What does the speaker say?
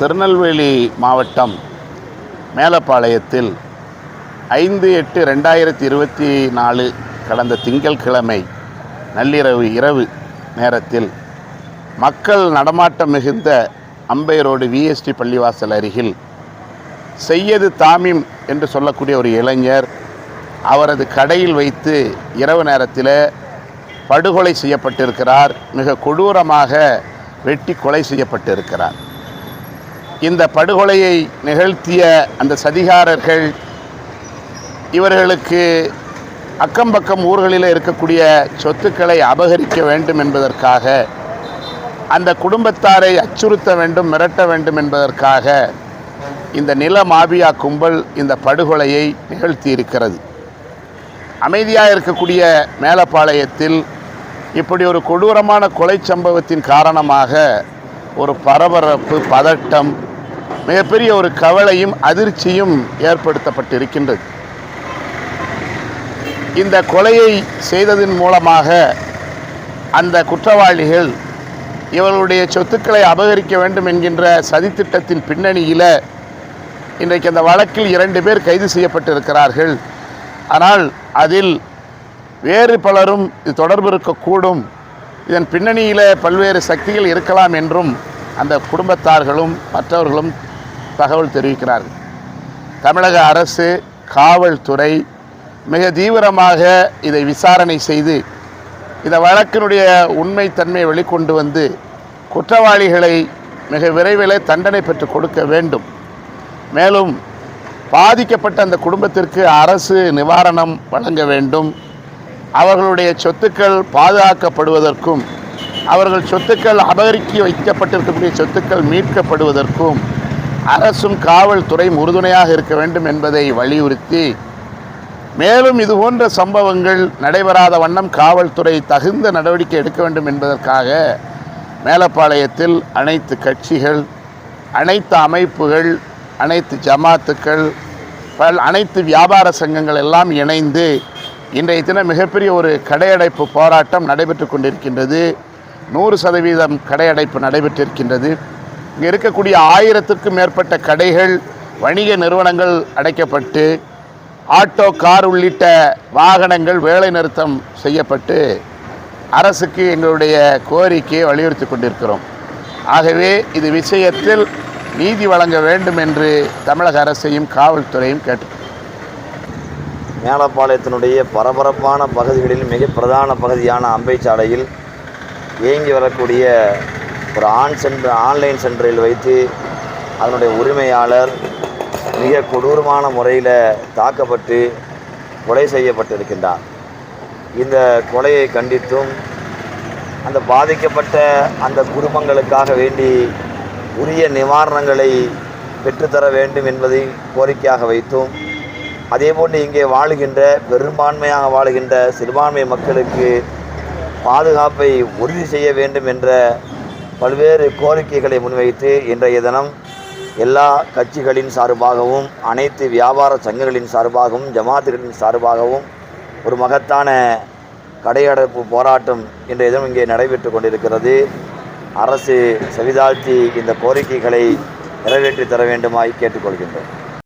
திருநெல்வேலி மாவட்டம் மேலப்பாளையத்தில் ஐந்து எட்டு ரெண்டாயிரத்தி இருபத்தி நாலு கடந்த திங்கள்கிழமை நள்ளிரவு இரவு நேரத்தில் மக்கள் நடமாட்டம் மிகுந்த அம்பை ரோடு விஎஸ்டி பள்ளிவாசல் அருகில் செய்யது தாமிம் என்று சொல்லக்கூடிய ஒரு இளைஞர் அவரது கடையில் வைத்து இரவு நேரத்தில் படுகொலை செய்யப்பட்டிருக்கிறார். மிக கொடூரமாக வெட்டி கொலை செய்யப்பட்டிருக்கிறார். இந்த படுகொலையை நிகழ்த்திய அந்த சதிகாரர்கள் இவர்களுக்கு அக்கம் பக்கம் ஊர்களில் இருக்கக்கூடிய சொத்துக்களை அபகரிக்க வேண்டும் என்பதற்காக அந்த குடும்பத்தாரை அச்சுறுத்த வேண்டும் மிரட்ட வேண்டும் என்பதற்காக இந்த நில மாபியா கும்பல் இந்த படுகொலையை நிகழ்த்தி இருக்கிறது. அமைதியாக இருக்கக்கூடிய மேலப்பாளையத்தில் இப்படி ஒரு கொடூரமான கொலை சம்பவத்தின் காரணமாக ஒரு பரபரப்பு பதட்டம் மிகப்பெரிய ஒரு கவலையும் அதிர்ச்சியும் ஏற்படுத்தப்பட்டிருக்கின்றது. இந்த கொலையை செய்ததன் மூலமாக அந்த குற்றவாளிகள் இவர்களுடைய சொத்துக்களை அபகரிக்க வேண்டும் என்கின்ற சதித்திட்டத்தின் பின்னணியில் இன்றைக்கு அந்த வழக்கில் இரண்டு பேர் கைது செய்யப்பட்டிருக்கிறார்கள். ஆனால் அதில் வேறு பலரும் இது தொடர்பு இருக்கக்கூடும் இதன் பின்னணியில் பல்வேறு சக்திகள் இருக்கலாம் என்றும் அந்த குடும்பத்தார்களும் மற்றவர்களும் தகவல் தெரிவிக்கிறார்கள். தமிழக அரசு காவல்துறை மிக தீவிரமாக இதை விசாரணை செய்து இந்த வழக்கினுடைய உண்மைத்தன்மையை வெளிக்கொண்டு வந்து குற்றவாளிகளை மிக விரைவில் தண்டனை பெற்று கொடுக்க வேண்டும். மேலும் பாதிக்கப்பட்ட அந்த குடும்பத்திற்கு அரசு நிவாரணம் வழங்க வேண்டும். அவர்களுடைய சொத்துக்கள் பாதுகாக்கப்படுவதற்கும் அவர்கள் சொத்துக்கள் அபகரிக்க வைக்கப்பட்டிருக்கக்கூடிய சொத்துக்கள் மீட்கப்படுவதற்கும் அரசும் காவல்துறையும் உறுதுணையாக இருக்க வேண்டும் என்பதை வலியுறுத்தி மேலும் இது போன்ற சம்பவங்கள் நடைபெறாத வண்ணம் காவல்துறை தகுந்த நடவடிக்கை எடுக்க வேண்டும் என்பதற்காக மேலப்பாளையத்தில் அனைத்து கட்சிகள் அனைத்து அமைப்புகள் அனைத்து ஜமாத்துக்கள் பல் அனைத்து வியாபார சங்கங்கள் எல்லாம் இணைந்து இன்றைய தினம் மிகப்பெரிய ஒரு கடையடைப்பு போராட்டம் நடைபெற்று கொண்டிருக்கின்றது. நூறு சதவீதம் கடையடைப்பு நடைபெற்றிருக்கின்றது. இங்கே இருக்கக்கூடிய ஆயிரத்துக்கும் மேற்பட்ட கடைகள் வணிக நிறுவனங்கள் அடைக்கப்பட்டு ஆட்டோ கார் உள்ளிட்ட வாகனங்கள் வேலை நிறுத்தம் செய்யப்பட்டு அரசுக்கு எங்களுடைய கோரிக்கையை வலியுறுத்தி கொண்டிருக்கிறோம். ஆகவே இது விஷயத்தில் நீதி வழங்க வேண்டும் என்று தமிழக அரசையும் காவல்துறையும் கேட்டு மேலப்பாளையத்தினுடைய பரபரப்பான பகுதிகளில் மிக பிரதான பகுதியான அம்பை சாலையில் இயங்கி வரக்கூடிய ஒரு ஆன் சென்டர் ஆன்லைன் சென்டரில் வைத்து அதனுடைய உரிமையாளர் மிக கொடூரமான முறையில் தாக்கப்பட்டு கொலை செய்யப்பட்டிருக்கின்றார். இந்த கொலையை கண்டித்தும் அந்த பாதிக்கப்பட்ட அந்த குடும்பங்களுக்காக வேண்டி உரிய நிவாரணங்களை பெற்றுத்தர வேண்டும் என்பதை கோரிக்கையாக வைத்தும் அதேபோன்று இங்கே வாழுகின்ற பெரும்பான்மையாக வாழுகின்ற சிறுபான்மை மக்களுக்கு பாதுகாப்பை உறுதி செய்ய வேண்டும் என்ற பல்வேறு கோரிக்கைகளை முன்வைத்து இன்றைய தினம் எல்லா கட்சிகளின் சார்பாகவும் அனைத்து வியாபார சங்கங்களின் சார்பாகவும் ஜமாத்துகளின் சார்பாகவும் ஒரு மகத்தான கடையடைப்பு போராட்டம் இன்றைய தினம் இங்கே நடைபெற்று கொண்டிருக்கிறது. அரசு செவிதாழ்த்தி இந்த கோரிக்கைகளை நிறைவேற்றி தர வேண்டுமாய் கேட்டுக்கொள்கின்றோம்.